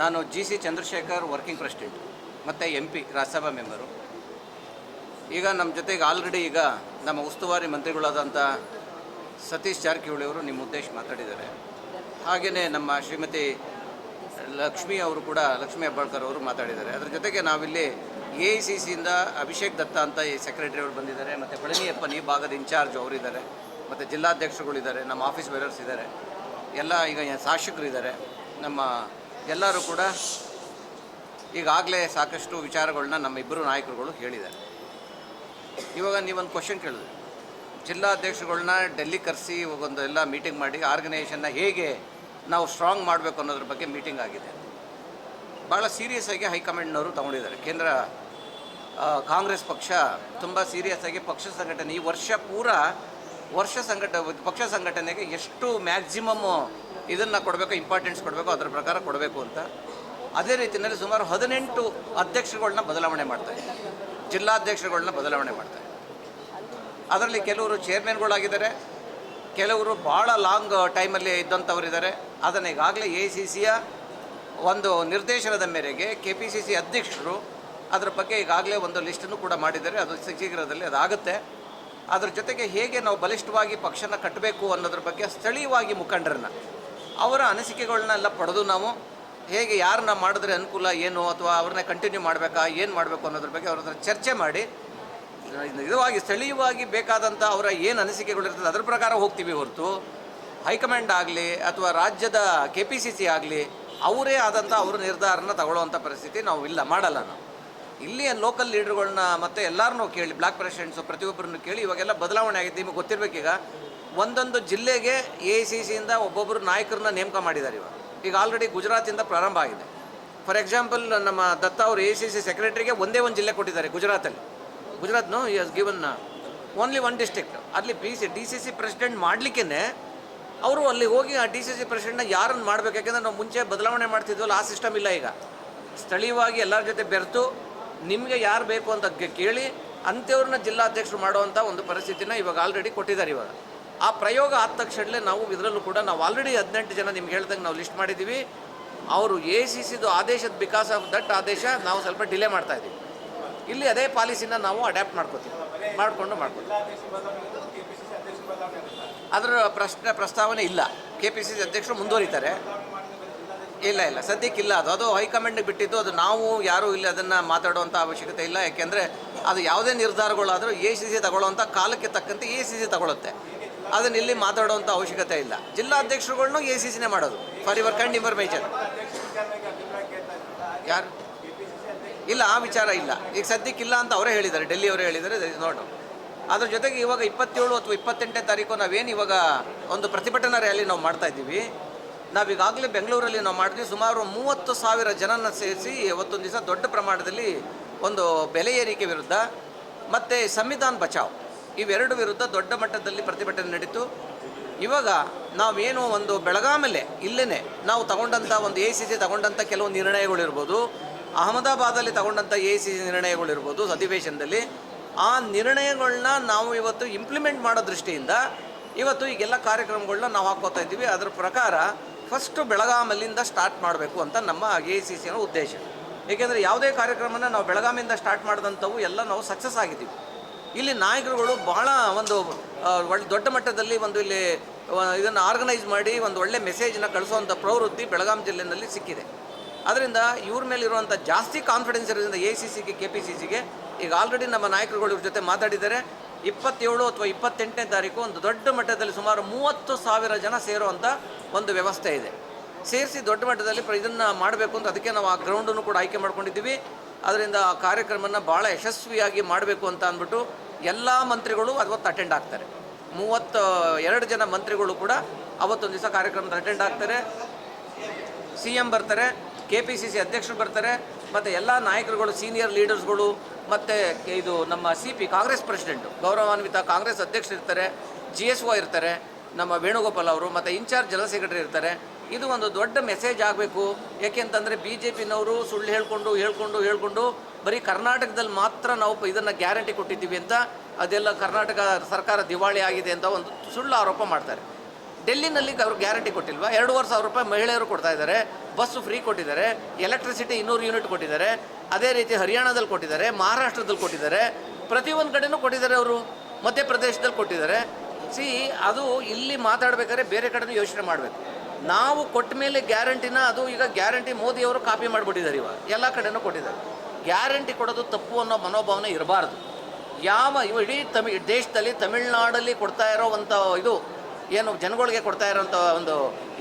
ನಾನು G C Chandrashekhar working president, ಮತ್ತು M P, Rajya Sabha member. ಈಗ ನಮ್ಮ ಜೊತೆಗೆ ಆಲ್ರೆಡಿ ಈಗ ನಮ್ಮ ಉಸ್ತುವಾರಿ ಮಂತ್ರಿಗಳಾದಂಥ ಸತೀಶ್ ಜಾರಕಿಹೊಳಿ ಅವರು ನಿಮ್ಮ ಉದ್ದೇಶ ಮಾತಾಡಿದ್ದಾರೆ. ಹಾಗೆಯೇ ನಮ್ಮ ಶ್ರೀಮತಿ ಲಕ್ಷ್ಮಿ ಅವರು ಕೂಡ, ಲಕ್ಷ್ಮಿ ಹೆಬ್ಬಾಳ್ಕರ್ ಅವರು ಮಾತಾಡಿದ್ದಾರೆ. ಅದರ ಜೊತೆಗೆ ನಾವಿಲ್ಲಿ ಎ ಐ ಸಿ ಸಿಯಿಂದ ಅಭಿಷೇಕ್ ದತ್ತ ಅಂತ ಈ ಸೆಕ್ರೆಟರಿ ಅವರು ಬಂದಿದ್ದಾರೆ, ಮತ್ತು ಪಳನಿಯಪ್ಪನ್ ಈ ಭಾಗದ ಇನ್ಚಾರ್ಜ್ ಅವರಿದ್ದಾರೆ ಮತ್ತು ಜಿಲ್ಲಾಧ್ಯಕ್ಷರುಗಳಿದ್ದಾರೆ, ನಮ್ಮ ಆಫೀಸ್ ಬೇರರ್ಸ್ ಇದ್ದಾರೆ. ಎಲ್ಲ ಈಗ ಶಾಸಕರಿದ್ದಾರೆ ನಮ್ಮ ಎಲ್ಲರೂ ಕೂಡ ಈಗಾಗಲೇ ಸಾಕಷ್ಟು ವಿಚಾರಗಳನ್ನ ನಮ್ಮ ಇಬ್ಬರು ನಾಯಕರುಗಳು ಹೇಳಿದ್ದಾರೆ. ಇವಾಗ ನೀವೊಂದು ಕ್ವಶನ್ ಕೇಳಿದ್ರಿ. ಜಿಲ್ಲಾಧ್ಯಕ್ಷಗಳನ್ನ ಡೆಲ್ಲಿ ಕರೆಸಿ ಒಂದು ಎಲ್ಲ ಮೀಟಿಂಗ್ ಮಾಡಿ ಆರ್ಗನೈಸೇಷನ್ನ ಹೇಗೆ ನಾವು ಸ್ಟ್ರಾಂಗ್ ಮಾಡಬೇಕು ಅನ್ನೋದ್ರ ಬಗ್ಗೆ ಮೀಟಿಂಗ್ ಆಗಿದೆ. ಭಾಳ ಸೀರಿಯಸ್ ಆಗಿ ಹೈಕಮಾಂಡ್ನವರು ತಗೊಂಡಿದ್ದಾರೆ. ಕೇಂದ್ರ ಕಾಂಗ್ರೆಸ್ ಪಕ್ಷ ತುಂಬ ಸೀರಿಯಸ್ ಆಗಿ ಪಕ್ಷ ಸಂಘಟನೆ ಈ ವರ್ಷ ಪೂರ ವರ್ಷ ಸಂಘಟ, ಪಕ್ಷ ಸಂಘಟನೆಗೆ ಎಷ್ಟು ಮ್ಯಾಕ್ಸಿಮಮ್ ಇದನ್ನು ಕೊಡಬೇಕು ಇಂಪಾರ್ಟೆನ್ಸ್ ಕೊಡಬೇಕು, ಅದರ ಪ್ರಕಾರ ಕೊಡಬೇಕು ಅಂತ. ಅದೇ ರೀತಿಯಲ್ಲಿ ಸುಮಾರು ಹದಿನೆಂಟು ಅಧ್ಯಕ್ಷರುಗಳನ್ನ ಬದಲಾವಣೆ ಮಾಡ್ತಾರೆ ಜಿಲ್ಲಾಧ್ಯಕ್ಷರುಗಳನ್ನ ಬದಲಾವಣೆ ಮಾಡ್ತಾರೆ ಅದರಲ್ಲಿ ಕೆಲವರು ಚೇರ್ಮನ್ಗಳಾಗಿದ್ದಾರೆ ಕೆಲವರು ಭಾಳ ಲಾಂಗ್ ಟೈಮಲ್ಲಿ ಇದ್ದಂಥವರಿದ್ದಾರೆ ಅದನ್ನು ಈಗಾಗಲೇ ಎ ಸಿ ಸಿಯ ಒಂದು ನಿರ್ದೇಶನದ ಮೇರೆಗೆ ಕೆ ಪಿ ಸಿ ಸಿ ಅಧ್ಯಕ್ಷರು ಅದರ ಬಗ್ಗೆ ಈಗಾಗಲೇ ಒಂದು ಲಿಸ್ಟನ್ನು ಕೂಡ ಮಾಡಿದ್ದಾರೆ. ಅದು ಶೀಘ್ರದಲ್ಲಿ ಅದಾಗುತ್ತೆ. ಅದರ ಜೊತೆಗೆ ಹೇಗೆ ನಾವು ಬಲಿಷ್ಠವಾಗಿ ಪಕ್ಷನ ಕಟ್ಟಬೇಕು ಅನ್ನೋದ್ರ ಬಗ್ಗೆ ಸ್ಥಳೀಯವಾಗಿ ಮುಖಂಡರನ್ನ ಅವರ ಅನಿಸಿಕೆಗಳನ್ನೆಲ್ಲ ಪಡೆದು ನಾವು ಹೇಗೆ ಯಾರನ್ನ ಮಾಡಿದ್ರೆ ಅನುಕೂಲ, ಏನು, ಅಥವಾ ಅವ್ರನ್ನ ಕಂಟಿನ್ಯೂ ಮಾಡಬೇಕಾ, ಏನು ಮಾಡಬೇಕು ಅನ್ನೋದ್ರ ಬಗ್ಗೆ ಅವ್ರ ಚರ್ಚೆ ಮಾಡಿ ನಿಜವಾಗಿ ಸ್ಥಳೀಯವಾಗಿ ಬೇಕಾದಂಥ ಅವರ ಏನು ಅನಿಸಿಕೆಗಳಿರ್ತದೆ ಅದ್ರ ಪ್ರಕಾರ ಹೋಗ್ತೀವಿ ಹೊರತು. ಹೈಕಮಾಂಡ್ ಆಗಲಿ ಅಥವಾ ರಾಜ್ಯದ ಕೆ ಪಿ ಸಿ ಸಿ ಆಗಲಿ ಅವರೇ ಆದಂಥ ಅವ್ರ ನಿರ್ಧಾರನ ತಗೊಳ್ಳೋವಂಥ ಪರಿಸ್ಥಿತಿ ನಾವು ಇಲ್ಲ, ಮಾಡಲ್ಲ ನಾವು. ಇಲ್ಲಿಯ ಲೋಕಲ್ ಲೀಡರ್ಗಳನ್ನ ಮತ್ತು ಎಲ್ಲರನ್ನೂ ಕೇಳಿ ಬ್ಲಾಕ್ ಪ್ರೆಸಿಡೆಂಟ್ಸು ಪ್ರತಿಯೊಬ್ಬರನ್ನು ಕೇಳಿ ಇವಾಗೆಲ್ಲ ಬದಲಾವಣೆ ಆಗಿದೆ, ನಿಮಗೆ ಗೊತ್ತಿರಬೇಕೀಗ. ಒಂದೊಂದು ಜಿಲ್ಲೆಗೆ ಎ ಐ ಸಿ ಸಿಯಿಂದ ಒಬ್ಬೊಬ್ಬರು ನಾಯಕರನ್ನ ನೇಮಕ ಮಾಡಿದ್ದಾರೆ ಇವಾಗ. ಈಗ ಆಲ್ರೆಡಿ ಗುಜರಾತಿಂದ ಪ್ರಾರಂಭ ಆಗಿದೆ. ಫಾರ್ ಎಕ್ಸಾಂಪಲ್ ನಮ್ಮ ದತ್ತ ಅವರು ಎ ಸಿ ಸಿ ಸೆಕ್ರೆಟರಿಗೆ ಒಂದೇ ಒಂದು ಜಿಲ್ಲೆ ಕೊಟ್ಟಿದ್ದಾರೆ ಗುಜರಾತಲ್ಲಿ. Gujarat no has given only one district ಅಲ್ಲಿ P C D C C president ಮಾಡಲಿಕ್ಕೇ ಅವರು ಅಲ್ಲಿ ಹೋಗಿ ಆ ಡಿ ಸಿ ಸಿ ಪ್ರೆಸಿಡೆಂಟ್ನ ಯಾರನ್ನು ಮಾಡಬೇಕು? ಯಾಕೆಂದರೆ ನಾವು ಮುಂಚೆ ಬದಲಾವಣೆ ಮಾಡ್ತಿದ್ವಲ್ಲ, ಆ ಸಿಸ್ಟಮ್ ಇಲ್ಲ ಈಗ. ಸ್ಥಳೀಯವಾಗಿ ಎಲ್ಲರ ಜೊತೆ ಬೆರೆತು, ನಿಮಗೆ ಯಾರು ಬೇಕು ಅಂತ ಕೇಳಿ ಅಂಥವ್ರನ್ನ ಜಿಲ್ಲಾಧ್ಯಕ್ಷರು ಮಾಡುವಂಥ ಒಂದು ಪರಿಸ್ಥಿತಿನ ಇವಾಗ ಆಲ್ರೆಡಿ ಕೊಟ್ಟಿದ್ದಾರೆ ಇವಾಗ. ಆ ಪ್ರಯೋಗ ಆದ ತಕ್ಷಣಲೇ ನಾವು ಇದರಲ್ಲೂ ಕೂಡ ನಾವು ಆಲ್ರೆಡಿ ಹದಿನೆಂಟು ಜನ ನಿಮ್ಗೆ ಹೇಳ್ದಂಗೆ ನಾವು ಲಿಸ್ಟ್ ಮಾಡಿದ್ದೀವಿ. ಅವರು ಎ ಸಿ ಸಿದು ಆದೇಶದ ಬಿಕಾಸ್ ಆಫ್ ದಟ್ ಆದೇಶ ನಾವು ಸ್ವಲ್ಪ ಡಿಲೇ ಮಾಡ್ತಾ ಇದ್ದೀವಿ. ಇಲ್ಲಿ ಅದೇ ಪಾಲಿಸಿನ ನಾವು ಅಡ್ಯಾಪ್ಟ್ ಮಾಡ್ಕೋತೀವಿ. ಮಾಡಿಕೊಂಡು ಮಾಡ್ಕೊತೀವಿ. ಅದರ ಪ್ರಶ್ನೆ ಪ್ರಸ್ತಾವನೆ ಇಲ್ಲ. ಕೆ ಪಿ ಸಿ ಸಿ ಅಧ್ಯಕ್ಷರು ಮುಂದುವರಿತಾರೆ. ಇಲ್ಲ ಇಲ್ಲ. ಸದ್ಯಕ್ಕಿಲ್ಲ ಅದು ಅದು ಹೈಕಮಾಂಡ್ಗೆ ಬಿಟ್ಟಿದ್ದು ಅದು ನಾವು ಯಾರೂ ಇಲ್ಲಿ ಅದನ್ನು ಮಾತಾಡುವಂಥ ಅವಶ್ಯಕತೆ ಇಲ್ಲ. ಯಾಕೆಂದರೆ ಅದು ಯಾವುದೇ ನಿರ್ಧಾರಗಳಾದರೂ ಎ ಸಿ ಸಿ ತಗೊಳ್ಳೋಂಥ ಕಾಲಕ್ಕೆ ತಕ್ಕಂತೆ ಎ ಸಿ ಸಿ ತಗೊಳುತ್ತೆ. ಅದನ್ನ ಇಲ್ಲಿ ಮಾತಾಡುವಂಥ ಅವಶ್ಯಕತೆ ಇಲ್ಲ. ಜಿಲ್ಲಾಧ್ಯಕ್ಷರುಗಳನ್ನು ಎ ಸಿ ಸಿನೇ ಮಾಡೋದು. ಫಾರ್ ಯುವರ್ ಕಂಡ್ ಇನ್ಫಾರ್ಮೇಷನ್ ಯಾರು? ಇಲ್ಲ, ಆ ವಿಚಾರ ಇಲ್ಲ. ಈಗ ಸದ್ಯಕ್ಕಿಲ್ಲ ಅಂತ ಅವರೇ ಹೇಳಿದ್ದಾರೆ. ಡೆಲ್ಲಿ ಅವರೇ ಹೇಳಿದ್ದಾರೆ ದಟ್ ಇಸ್ ನಾಟ್ ಅದ್ರ ಜೊತೆಗೆ ಇವಾಗ ಇಪ್ಪತ್ತೇಳು ಅಥವಾ ಇಪ್ಪತ್ತೆಂಟನೇ ತಾರೀಕು ನಾವೇನು ಇವಾಗ ಒಂದು ಪ್ರತಿಭಟನಾ ರ್ಯಾಲಿ ನಾವು ಮಾಡ್ತಾ ಇದ್ದೀವಿ. ನಾವೀಗಾಗಲೇ ಬೆಂಗಳೂರಲ್ಲಿ ನಾವು ಮಾಡಿದ್ವಿ. ಸುಮಾರು ಮೂವತ್ತು ಸಾವಿರ ಜನನ ಸೇರಿಸಿ ಅವತ್ತೊಂದು ದಿವಸ ದೊಡ್ಡ ಪ್ರಮಾಣದಲ್ಲಿ ಒಂದು ಬೆಲೆ ಏರಿಕೆ ವಿರುದ್ಧ ಮತ್ತು ಸಂವಿಧಾನ ಬಚಾವ್. ಇವೆರಡು ವಿರುದ್ಧ ದೊಡ್ಡ ಮಟ್ಟದಲ್ಲಿ ಪ್ರತಿಭಟನೆ ಇವಾಗ ನಾವೇನು ಒಂದು ಬೆಳಗಾಮಲ್ಲೇ ಇಲ್ಲೇ ನಾವು ತಗೊಂಡಂಥ ಒಂದು ಎ ಸಿ ಸಿ ತಗೊಂಡಂಥ ಕೆಲವು ನಿರ್ಣಯಗಳಿರ್ಬೋದು, ಅಹಮದಾಬಾದಲ್ಲಿ ತಗೊಂಡಂಥ ಎ ಸಿ ಸಿ ನಿರ್ಣಯಗಳಿರ್ಬೋದು ಅಧಿವೇಶನದಲ್ಲಿ, ಆ ನಿರ್ಣಯಗಳನ್ನ ನಾವು ಇವತ್ತು ಇಂಪ್ಲಿಮೆಂಟ್ ಮಾಡೋ ದೃಷ್ಟಿಯಿಂದ ಇವತ್ತು ಈಗೆಲ್ಲ ಕಾರ್ಯಕ್ರಮಗಳನ್ನ ನಾವು ಹಾಕೋತಾ ಇದ್ದೀವಿ. ಅದರ ಪ್ರಕಾರ ಫಸ್ಟು ಬೆಳಗಾಮಲ್ಲಿಂದ ಸ್ಟಾರ್ಟ್ ಮಾಡಬೇಕು ಅಂತ ನಮ್ಮ ಎ ಸಿ ಸಿನ ಉದ್ದೇಶ. ಏಕೆಂದರೆ ಯಾವುದೇ ಕಾರ್ಯಕ್ರಮನ ನಾವು ಬೆಳಗಾಮಿಂದ ಸ್ಟಾರ್ಟ್ ಮಾಡಿದಂಥವು ಎಲ್ಲ ನಾವು ಸಕ್ಸಸ್ ಆಗಿದ್ದೀವಿ. ಇಲ್ಲಿ ನಾಯಕರುಗಳು ಬಹಳ ಒಂದು ಒಳ್ಳೆ ದೊಡ್ಡ ಮಟ್ಟದಲ್ಲಿ ಒಂದು ಇಲ್ಲಿ ಇದನ್ನು ಆರ್ಗನೈಸ್ ಮಾಡಿ ಒಂದು ಒಳ್ಳೆ ಮೆಸೇಜ್ನ ಕಳಿಸುವಂಥ ಪ್ರವೃತ್ತಿ ಬೆಳಗಾಂ ಜಿಲ್ಲೆಯಲ್ಲಿ ಸಿಕ್ಕಿದೆ. ಅದರಿಂದ ಇವ್ರ ಮೇಲೆ ಇರುವಂಥ ಜಾಸ್ತಿ ಕಾನ್ಫಿಡೆನ್ಸ್ ಇರೋದ್ರಿಂದ ಎ ಸಿ ಸಿಗೆ ಕೆ ಪಿ ಸಿ ಸಿಗೆ ಈಗ ಆಲ್ರೆಡಿ ನಮ್ಮ ನಾಯಕರುಗಳು ಇವ್ರ ಜೊತೆ ಮಾತಾಡಿದ್ದಾರೆ. ಇಪ್ಪತ್ತೇಳು ಅಥವಾ ಇಪ್ಪತ್ತೆಂಟನೇ ತಾರೀಕು ಒಂದು ದೊಡ್ಡ ಮಟ್ಟದಲ್ಲಿ ಸುಮಾರು ಮೂವತ್ತು ಸಾವಿರ ಜನ ಸೇರುವಂಥ ಒಂದು ವ್ಯವಸ್ಥೆ ಇದೆ. ಸೇರಿಸಿ ದೊಡ್ಡ ಮಟ್ಟದಲ್ಲಿ ಇದನ್ನು ಮಾಡಬೇಕು ಅಂತ ಅದಕ್ಕೆ ನಾವು ಆ ಗ್ರೌಂಡನ್ನು ಕೂಡ ಆಯ್ಕೆ ಮಾಡ್ಕೊಂಡಿದ್ದೀವಿ. ಅದರಿಂದ ಆ ಕಾರ್ಯಕ್ರಮನ ಭಾಳ ಯಶಸ್ವಿಯಾಗಿ ಮಾಡಬೇಕು ಅಂತ ಅಂದ್ಬಿಟ್ಟು ಎಲ್ಲ ಮಂತ್ರಿಗಳು ಅವತ್ತು ಅಟೆಂಡ್ ಆಗ್ತಾರೆ. ಮೂವತ್ತು ಎರಡು ಜನ ಮಂತ್ರಿಗಳು ಕೂಡ ಅವತ್ತೊಂದು ದಿವಸ ಕಾರ್ಯಕ್ರಮದ ಅಟೆಂಡ್ ಆಗ್ತಾರೆ. ಸಿ ಎಂ ಬರ್ತಾರೆ, ಕೆ ಪಿ ಸಿ ಸಿ ಅಧ್ಯಕ್ಷರು ಬರ್ತಾರೆ, ಮತ್ತು ಎಲ್ಲ ನಾಯಕರುಗಳು ಸೀನಿಯರ್ ಲೀಡರ್ಸ್ಗಳು ಮತ್ತು ಇದು ನಮ್ಮ ಸಿ ಪಿ ಕಾಂಗ್ರೆಸ್ ಪ್ರೆಸಿಡೆಂಟು ಗೌರವಾನ್ವಿತ ಕಾಂಗ್ರೆಸ್ ಅಧ್ಯಕ್ಷರು ಇರ್ತಾರೆ, ಜಿ ಎಸ್ ಒ ಇರ್ತಾರೆ, ನಮ್ಮ ವೇಣುಗೋಪಾಲ್ ಅವರು, ಮತ್ತು ಇನ್ಚಾರ್ಜ್ ಜನರಲ್ ಸೆಕ್ರೆಟರಿ ಇರ್ತಾರೆ. ಇದು ಒಂದು ದೊಡ್ಡ ಮೆಸೇಜ್ ಆಗಬೇಕು. ಏಕೆಂತಂದರೆ ಬಿ ಜೆ ಪಿನವರು ಸುಳ್ಳು ಹೇಳ್ಕೊಂಡು ಹೇಳ್ಕೊಂಡು ಹೇಳ್ಕೊಂಡು ಬರೀ ಕರ್ನಾಟಕದಲ್ಲಿ ಮಾತ್ರ ನಾವು ಇದನ್ನು ಗ್ಯಾರಂಟಿ ಕೊಟ್ಟಿದ್ದೀವಿ ಅಂತ ಅದೆಲ್ಲ ಕರ್ನಾಟಕ ಸರ್ಕಾರ ದಿವಾಳಿ ಆಗಿದೆ ಅಂತ ಒಂದು ಸುಳ್ಳು ಆರೋಪ ಮಾಡ್ತಾರೆ. ಡೆಲ್ಲಿನಲ್ಲಿ ಅವ್ರು ಗ್ಯಾರಂಟಿ ಕೊಟ್ಟಿಲ್ವಾ? ಎರಡೂವರೆ ಸಾವಿರ ರೂಪಾಯಿ ಮಹಿಳೆಯರು ಕೊಡ್ತಾ ಇದ್ದಾರೆ ಬಸ್ಸು ಫ್ರೀ ಕೊಟ್ಟಿದ್ದಾರೆ, ಎಲೆಕ್ಟ್ರಿಸಿಟಿ ಇನ್ನೂರು ಯೂನಿಟ್ ಕೊಟ್ಟಿದ್ದಾರೆ, ಅದೇ ರೀತಿ ಹರಿಯಾಣದಲ್ಲಿ ಕೊಟ್ಟಿದ್ದಾರೆ, ಮಹಾರಾಷ್ಟ್ರದಲ್ಲಿ ಕೊಟ್ಟಿದ್ದಾರೆ, ಪ್ರತಿಯೊಂದು ಕಡೆನೂ ಕೊಟ್ಟಿದ್ದಾರೆ ಅವರು, ಮಧ್ಯಪ್ರದೇಶದಲ್ಲಿ ಕೊಟ್ಟಿದ್ದಾರೆ. ಸಿ, ಅದು ಇಲ್ಲಿ ಮಾತಾಡಬೇಕಾದ್ರೆ ಬೇರೆ ಕಡೆನೂ ಯೋಚನೆ ಮಾಡಬೇಕು. ನಾವು ಕೊಟ್ಟ ಮೇಲೆ ಗ್ಯಾರಂಟಿನ ಅದು ಈಗ ಗ್ಯಾರಂಟಿ ಮೋದಿಯವರು ಕಾಪಿ ಮಾಡಿಬಿಟ್ಟಿದ್ದಾರೆ ಇವಾಗ, ಎಲ್ಲ ಕಡೆನೂ ಕೊಟ್ಟಿದ್ದಾರೆ. ಗ್ಯಾರಂಟಿ ಕೊಡೋದು ತಪ್ಪು ಅನ್ನೋ ಮನೋಭಾವನೆ ಇರಬಾರ್ದು. ಯಾವ ಇಡೀ ತಮಿ, ದೇಶದಲ್ಲಿ ತಮಿಳ್ನಾಡಲ್ಲಿ ಕೊಡ್ತಾ ಇರೋ ಇದು, ಏನು ಜನಗಳಿಗೆ ಕೊಡ್ತಾ ಇರೋಂಥ ಒಂದು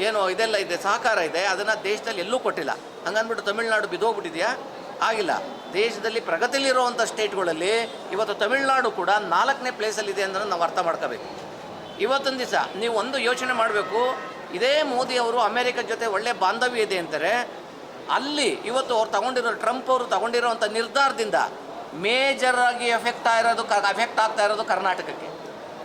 ಏನು ಇದೆಲ್ಲ ಇದೆ, ಸಹಕಾರ ಇದೆ, ಅದನ್ನು ದೇಶದಲ್ಲಿ ಎಲ್ಲೂ ಕೊಟ್ಟಿಲ್ಲ. ಹಂಗಂದ್ಬಿಟ್ಟು ತಮಿಳ್ನಾಡು ಬಿದ್ದೋಗ್ಬಿಟ್ಟಿದೆಯಾ? ಆಗಿಲ್ಲ. ದೇಶದಲ್ಲಿ ಪ್ರಗತಿಲಿರುವಂಥ ಸ್ಟೇಟ್ಗಳಲ್ಲಿ ಇವತ್ತು ತಮಿಳ್ನಾಡು ಕೂಡ ನಾಲ್ಕನೇ ಪ್ಲೇಸಲ್ಲಿದೆ ಅಂದ್ರೆ ನಾವು ಅರ್ಥ ಮಾಡ್ಕೋಬೇಕು. ಇವತ್ತೊಂದು ದಿವಸ ನೀವು ಒಂದು ಯೋಚನೆ ಮಾಡಬೇಕು, ಇದೇ ಮೋದಿ ಅವರು ಜೊತೆ ಒಳ್ಳೆ ಬಾಂಧವ್ಯ ಇದೆ ಅಂತಾರೆ ಅಲ್ಲಿ ಇವತ್ತು ಅವ್ರು ತಗೊಂಡಿರೋ, ಟ್ರಂಪ್ ಅವರು ತಗೊಂಡಿರೋವಂಥ ನಿರ್ಧಾರದಿಂದ ಮೇಜರ್ ಆಗಿ ಎಫೆಕ್ಟ್ ಆಗಿರೋದು ಎಫೆಕ್ಟ್ ಆಗ್ತಾ ಇರೋದು ಕರ್ನಾಟಕಕ್ಕೆ.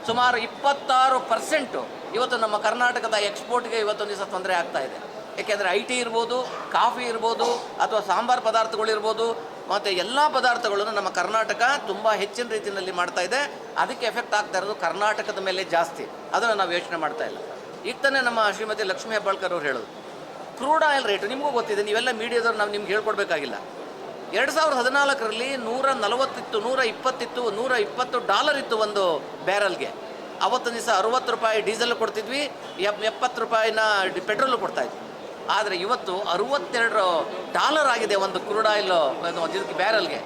ಸುಮಾರು ಇಪ್ಪತ್ತಾರು ಪರ್ಸೆಂಟು ಇವತ್ತು ನಮ್ಮ ಕರ್ನಾಟಕದ ಎಕ್ಸ್ಪೋರ್ಟ್ಗೆ ಇವತ್ತೊಂದು ದಿವಸ ತೊಂದರೆ ಆಗ್ತಾ ಇದೆ. ಏಕೆಂದರೆ ಐ ಟಿ ಇರ್ಬೋದು ಕಾಫಿ ಇರ್ಬೋದು, ಅಥವಾ ಸಾಂಬಾರು ಪದಾರ್ಥಗಳಿರ್ಬೋದು ಮತ್ತು ಎಲ್ಲ ಪದಾರ್ಥಗಳನ್ನು ನಮ್ಮ ಕರ್ನಾಟಕ ತುಂಬ ಹೆಚ್ಚಿನ ರೀತಿಯಲ್ಲಿ ಮಾಡ್ತಾ ಇದೆ. ಅದಕ್ಕೆ ಎಫೆಕ್ಟ್ ಆಗ್ತಾ ಇರೋದು ಕರ್ನಾಟಕದ ಮೇಲೆ ಜಾಸ್ತಿ. ಅದನ್ನು ನಾವು ಯೋಚನೆ ಮಾಡ್ತಾ ಇಲ್ಲ. ಈಗ ತಾನೇ ನಮ್ಮ ಶ್ರೀಮತಿ ಲಕ್ಷ್ಮೀ ಹೆಬ್ಬಾಳ್ಕರ್ ಅವ್ರು ಹೇಳೋದು ಕ್ರೂಡ್ ಆಯಿಲ್ ರೇಟ್, ನಿಮಗೂ ಗೊತ್ತಿದೆ, ನೀವೆಲ್ಲ ಮೀಡಿಯಾದವ್ರು ನಾವು ನಿಮ್ಗೆ ಹೇಳ್ಕೊಡ್ಬೇಕಾಗಿಲ್ಲ. ಎರಡು ಸಾವಿರದ ಹದಿನಾಲ್ಕರಲ್ಲಿ ನೂರ ನಲವತ್ತಿತ್ತು, ನೂರ ಇಪ್ಪತ್ತಿತ್ತು, ನೂರ ಇಪ್ಪತ್ತು ಡಾಲರ್ ಇತ್ತು ಒಂದು ಬ್ಯಾರಲ್ಗೆ. ಅವತ್ತು ದಿವಸ ಅರುವತ್ತು ರೂಪಾಯಿ ಡೀಸೆಲ್ ಕೊಡ್ತಿದ್ವಿ, ಎಪ್, ಎಪ್ಪತ್ತು ರೂಪಾಯಿನ ಪೆಟ್ರೋಲ್ ಕೊಡ್ತಾಯಿದ್ವಿ. ಆದರೆ ಇವತ್ತು ಅರುವತ್ತೆರಡು ಡಾಲರ್ ಆಗಿದೆ ಒಂದು ಕ್ರೂಡ್ ಆಯಿಲ್ ಇದಕ್ಕೆ ಬ್ಯಾರಲ್ಗೆ.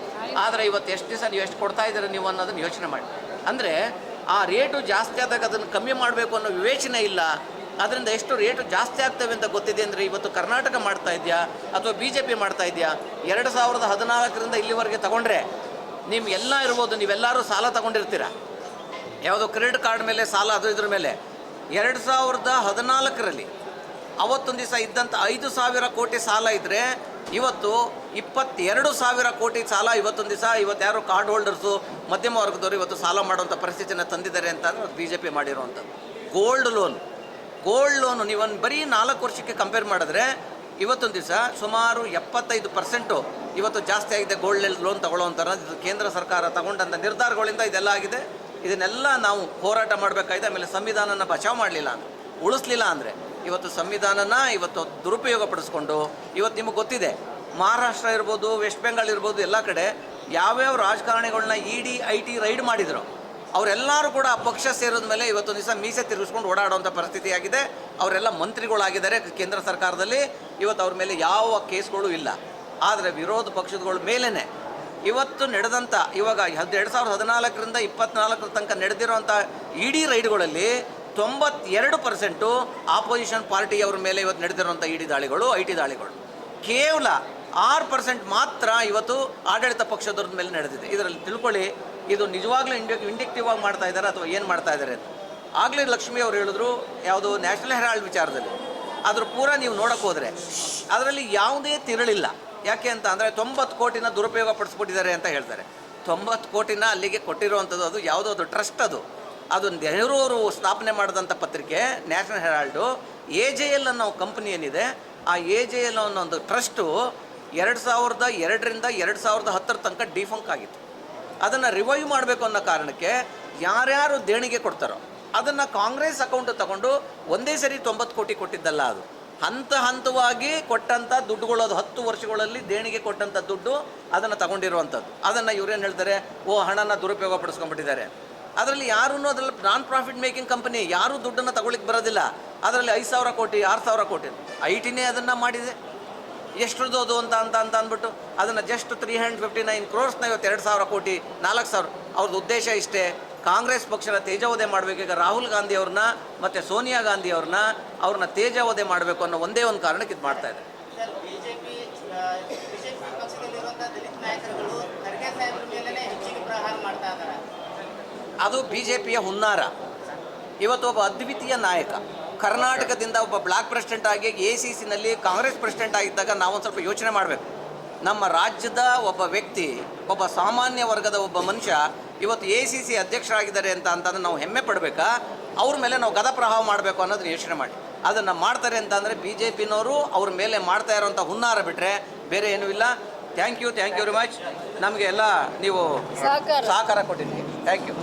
ಆದರೆ ಇವತ್ತು ಎಷ್ಟು ದಿವಸ ನೀವು ಎಷ್ಟು ಕೊಡ್ತಾ ಇದ್ದೀರ ನೀವು ಅನ್ನೋದನ್ನು ಯೋಚನೆ ಮಾಡಿ. ಅಂದರೆ ಆ ರೇಟು ಜಾಸ್ತಿ ಆದಾಗ ಅದನ್ನು ಕಮ್ಮಿ ಮಾಡಬೇಕು ಅನ್ನೋ ವಿವೇಚನೆ ಇಲ್ಲ. ಅದರಿಂದ ಎಷ್ಟು ರೇಟು ಜಾಸ್ತಿ ಆಗ್ತವೆ ಅಂತ ಗೊತ್ತಿದೆ ಅಂದರೆ ಇವತ್ತು ಕರ್ನಾಟಕ ಮಾಡ್ತಾ ಇದೆಯಾ ಅಥವಾ ಬಿ ಜೆ ಪಿ ಮಾಡ್ತಾ ಇದೆಯಾ? ಎರಡು ಸಾವಿರದ ಹದಿನಾಲ್ಕರಿಂದ ಇಲ್ಲಿವರೆಗೆ ತಗೊಂಡ್ರೆ ನಿಮ್ಗೆಲ್ಲ ಇರ್ಬೋದು, ನೀವೆಲ್ಲರೂ ಸಾಲ ತಗೊಂಡಿರ್ತೀರ? ಯಾವುದೋ ಕ್ರೆಡಿಟ್ ಕಾರ್ಡ್ ಮೇಲೆ ಸಾಲ ಅದು ಇದ್ರ ಮೇಲೆ. ಎರಡು ಸಾವಿರದ ಹದಿನಾಲ್ಕರಲ್ಲಿ ಅವತ್ತೊಂದು ದಿವಸ ಇದ್ದಂಥ ಐದು ಸಾವಿರ ಕೋಟಿ ಸಾಲ ಇದ್ದರೆ ಇವತ್ತು ಇಪ್ಪತ್ತೆರಡು ಸಾವಿರ ಕೋಟಿ ಸಾಲ ಇವತ್ತೊಂದು ದಿವಸ ಇವತ್ತು ಯಾರು ಕಾರ್ಡ್ ಹೋಲ್ಡರ್ಸು ಮಧ್ಯಮ ವರ್ಗದವರು ಇವತ್ತು ಸಾಲ ಮಾಡುವಂಥ ಪರಿಸ್ಥಿತಿನ ತಂದಿದ್ದಾರೆ ಅಂತ ಬಿ ಜೆ ಪಿ ಮಾಡಿರುವಂಥದ್ದು ಗೋಲ್ಡ್ ಲೋನ್ ಗೋಲ್ಡ್ ಲೋನು ನೀವೊಂದು ಬರೀ ನಾಲ್ಕು ವರ್ಷಕ್ಕೆ ಕಂಪೇರ್ ಮಾಡಿದ್ರೆ ಇವತ್ತೊಂದು ದಿವಸ ಸುಮಾರು ಎಪ್ಪತ್ತೈದು ಪರ್ಸೆಂಟು ಇವತ್ತು ಜಾಸ್ತಿ ಆಗಿದೆ ಗೋಲ್ಡ್ ಲೋನ್ ತಗೊಳ್ಳೋವಂಥರ ಇದು ಕೇಂದ್ರ ಸರ್ಕಾರ ತಗೊಂಡಂಥ ನಿರ್ಧಾರಗಳಿಂದ ಇದೆಲ್ಲ ಆಗಿದೆ. ಇದನ್ನೆಲ್ಲ ನಾವು ಹೋರಾಟ ಮಾಡಬೇಕಾಗಿದೆ. ಆಮೇಲೆ ಸಂವಿಧಾನನ ಬಚಾವ್ ಮಾಡಲಿಲ್ಲ ಅಂದರೆ, ಉಳಿಸ್ಲಿಲ್ಲ ಅಂದರೆ, ಇವತ್ತು ಸಂವಿಧಾನನ ಇವತ್ತು ದುರುಪಯೋಗ ಪಡಿಸ್ಕೊಂಡು ಇವತ್ತು ನಿಮಗೆ ಗೊತ್ತಿದೆ, ಮಹಾರಾಷ್ಟ್ರ ಇರ್ಬೋದು, ವೆಸ್ಟ್ ಬೆಂಗಾಲ್ ಇರ್ಬೋದು, ಎಲ್ಲ ಕಡೆ ಯಾವ್ಯಾವ ರಾಜಕಾರಣಿಗಳನ್ನ E D I T raid ಮಾಡಿದ್ರು. ಅವರೆಲ್ಲರೂ ಕೂಡ ಪಕ್ಷ ಸೇರಿದ ಮೇಲೆ ಇವತ್ತೊಂದು ದಿವಸ ಮೀಸೆ ತಿರುಗಿಸ್ಕೊಂಡು ಓಡಾಡುವಂಥ ಪರಿಸ್ಥಿತಿ ಆಗಿದೆ ಅವರೆಲ್ಲ ಮಂತ್ರಿಗಳಾಗಿದ್ದಾರೆ ಕೇಂದ್ರ ಸರ್ಕಾರದಲ್ಲಿ. ಇವತ್ತು ಅವ್ರ ಮೇಲೆ ಯಾವ ಕೇಸ್ಗಳು ಇಲ್ಲ. ಆದರೆ ವಿರೋಧ ಪಕ್ಷದಗಳ ಮೇಲೇ ಇವತ್ತು ನಡೆದಂಥ ಇವಾಗ ಎರಡು ಸಾವಿರದ ಹದಿನಾಲ್ಕರಿಂದ ಇಪ್ಪತ್ನಾಲ್ಕರ ತನಕ ನಡೆದಿರುವಂಥ ಇಡೀ ರೈಡ್ಗಳಲ್ಲಿ ತೊಂಬತ್ತೆರಡು ಪರ್ಸೆಂಟು ಆಪೋಸಿಷನ್ ಪಾರ್ಟಿಯವ್ರ ಮೇಲೆ ಇವತ್ತು ನಡೆದಿರುವಂಥ ಇಡಿ ದಾಳಿಗಳು ಐ ಟಿ ದಾಳಿಗಳು. ಕೇವಲ ಆರು ಪರ್ಸೆಂಟ್ ಮಾತ್ರ ಇವತ್ತು ಆಡಳಿತ ಪಕ್ಷದವ್ರ ಮೇಲೆ ನಡೆದಿದೆ. ಇದರಲ್ಲಿ ತಿಳ್ಕೊಳ್ಳಿ ಇದು ನಿಜವಾಗ್ಲೂ ಇಂಡಿ ಇಂಡಿಕ್ಟಿವ್ ಆಗಿ ಮಾಡ್ತಾ ಇದ್ದಾರೆ ಅಥವಾ ಏನು ಮಾಡ್ತಾ ಇದ್ದಾರೆ ಆಗಲೇ ಲಕ್ಷ್ಮಿ ಅವರು ಹೇಳಿದ್ರು, ಯಾವುದು ನ್ಯಾಷನಲ್ ಹೆರಾಲ್ಡ್ ವಿಚಾರದಲ್ಲಿ. ಅದ್ರ ಪೂರ ನೀವು ನೋಡಕ್ಕೆ ಹೋದರೆ, ಅದರಲ್ಲಿ ಯಾವುದೇ ತಿರಳಿಲ್ಲ. ಯಾಕೆ ಅಂತ ಅಂದರೆ ತೊಂಬತ್ತು ಕೋಟಿನ ದುರುಪಯೋಗ ಪಡಿಸ್ಬಿಟ್ಟಿದ್ದಾರೆ ಅಂತ ಹೇಳ್ತಾರೆ. ತೊಂಬತ್ತು ಕೋಟಿನ ಅಲ್ಲಿಗೆ ಕೊಟ್ಟಿರುವಂಥದ್ದು ಅದು ಯಾವುದೋ ಅದು ಟ್ರಸ್ಟ್ ಅದು. ಅದು ನೆಹರು ಅವರು ಸ್ಥಾಪನೆ ಮಾಡಿದಂಥ ಪತ್ರಿಕೆ National Herald A J L ಅನ್ನೋ ಕಂಪ್ನಿ ಏನಿದೆ, ಆ ಎ ಜೆ ಎಲ್ ಅನ್ನೋ ಒಂದು ಟ್ರಸ್ಟು ಎರಡು ಸಾವಿರದ ಎರಡರಿಂದ ಎರಡು ಸಾವಿರದ ಹತ್ತರ ತನಕ ಡಿಫಂಕ್ ಆಗಿತ್ತು. ಅದನ್ನು ರಿವೈವ್ ಮಾಡಬೇಕು ಅನ್ನೋ ಕಾರಣಕ್ಕೆ ಯಾರ್ಯಾರು ದೇಣಿಗೆ ಕೊಡ್ತಾರೋ ಅದನ್ನು ಕಾಂಗ್ರೆಸ್ ಅಕೌಂಟ್ ತಗೊಂಡು ಒಂದೇ ಸರಿ ತೊಂಬತ್ತು ಕೋಟಿ ಕೊಟ್ಟಿದ್ದಲ್ಲ ಅದು. ಹಂತ ಹಂತವಾಗಿ ಕೊಟ್ಟಂಥ ದುಡ್ಡುಗಳದು ಹತ್ತು ವರ್ಷಗಳಲ್ಲಿ ದೇಣಿಗೆ ಕೊಟ್ಟಂಥ ದುಡ್ಡು ಅದನ್ನು ತಗೊಂಡಿರುವಂಥದ್ದು ಅದನ್ನು ಇವರೇನು ಹೇಳ್ತಾರೆ? ಓ, ಹಣನ ದುರುಪಯೋಗ ಪಡಿಸ್ಕೊಂಡ್ಬಿಟ್ಟಿದ್ದಾರೆ. ಅದರಲ್ಲಿ ಯಾರೂ ಅದರಲ್ಲಿ ನಾನ್ ಪ್ರಾಫಿಟ್ ಮೇಕಿಂಗ್ ಕಂಪನಿ ಯಾರೂ ದುಡ್ಡನ್ನು ತಗೊಳ್ಳಿಕ್ಕೆ ಬರೋದಿಲ್ಲ. ಅದರಲ್ಲಿ ಐದು ಸಾವಿರ ಕೋಟಿ, ಆರು ಸಾವಿರ ಕೋಟಿ. ಐ ಟಿನೇ ಅದನ್ನು ಮಾಡಿದೆ. ಎಷ್ಟ್ರದ್ದು ಅದು ಅಂತ ಅಂತ ಅಂತ ಅಂದ್ಬಿಟ್ಟು ಅದನ್ನು just three hundred fifty nine ಕ್ರೋರ್ಸ್ನ ಇವತ್ತು ಎರಡು ಸಾವಿರ ಕೋಟಿ ನಾಲ್ಕು ಸಾವಿರ. ಅವ್ರದ್ದು ಉದ್ದೇಶ ಇಷ್ಟೇ. ಕಾಂಗ್ರೆಸ್ ಪಕ್ಷನ ತೇಜೋವಧೆ ಮಾಡಬೇಕು. ಈಗ ರಾಹುಲ್ ಗಾಂಧಿ ಅವ್ರನ್ನ ಮತ್ತು ಸೋನಿಯಾ ಗಾಂಧಿ ಅವ್ರನ್ನ ಅವ್ರನ್ನ ತೇಜೋವಧೆ ಮಾಡಬೇಕು ಅನ್ನೋ ಒಂದೇ ಒಂದು ಕಾರಣಕ್ಕೆ ಇದು ಮಾಡ್ತಾ ಇದೆ ಅದು ಬಿ ಜೆ ಪಿಯ ಹುನ್ನಾರ. ಇವತ್ತು ಒಬ್ಬ ಅದ್ವಿತೀಯ ನಾಯಕ. ಕರ್ನಾಟಕದಿಂದ ಒಬ್ಬ ಬ್ಲಾಕ್ ಪ್ರೆಸಿಡೆಂಟ್ ಆಗಿ ಎ ಸಿ ಸಿನಲ್ಲಿ ಕಾಂಗ್ರೆಸ್ ಪ್ರೆಸಿಡೆಂಟ್ ಆಗಿದ್ದಾಗ ನಾವೊಂದು ಸ್ವಲ್ಪ ಯೋಚನೆ ಮಾಡಬೇಕು. ನಮ್ಮ ರಾಜ್ಯದ ಒಬ್ಬ ವ್ಯಕ್ತಿ ಒಬ್ಬ ಸಾಮಾನ್ಯ ವರ್ಗದ ಒಬ್ಬ ಮನುಷ್ಯ ಇವತ್ತು ಎ ಸಿ ಸಿ ಅಧ್ಯಕ್ಷರಾಗಿದ್ದಾರೆ ಅಂತ ಅಂತಂದ್ರೆ ನಾವು ಹೆಮ್ಮೆ ಪಡಬೇಕಾ? ಅವ್ರ ಮೇಲೆ ನಾವು ಗದ ಪ್ರಭಾವ ಮಾಡಬೇಕು ಅನ್ನೋದನ್ನ ಯೋಚನೆ ಮಾಡಿ. ಅದನ್ನು ಮಾಡ್ತಾರೆ ಅಂತಂದರೆ ಬಿ ಜೆ ಪಿನವರು ಅವ್ರ ಮೇಲೆ ಮಾಡ್ತಾ ಇರೋಂಥ ಹುನ್ನಾರ ಬಿಟ್ಟರೆ ಬೇರೆ ಏನೂ ಇಲ್ಲ. Thank you thank you very much ನಮಗೆ ಎಲ್ಲ ನೀವು ಸಹಕಾರ. ಸಹಕಾರ ಕೊಟ್ಟಿದ್ದೀವಿ ಥ್ಯಾಂಕ್ ಯು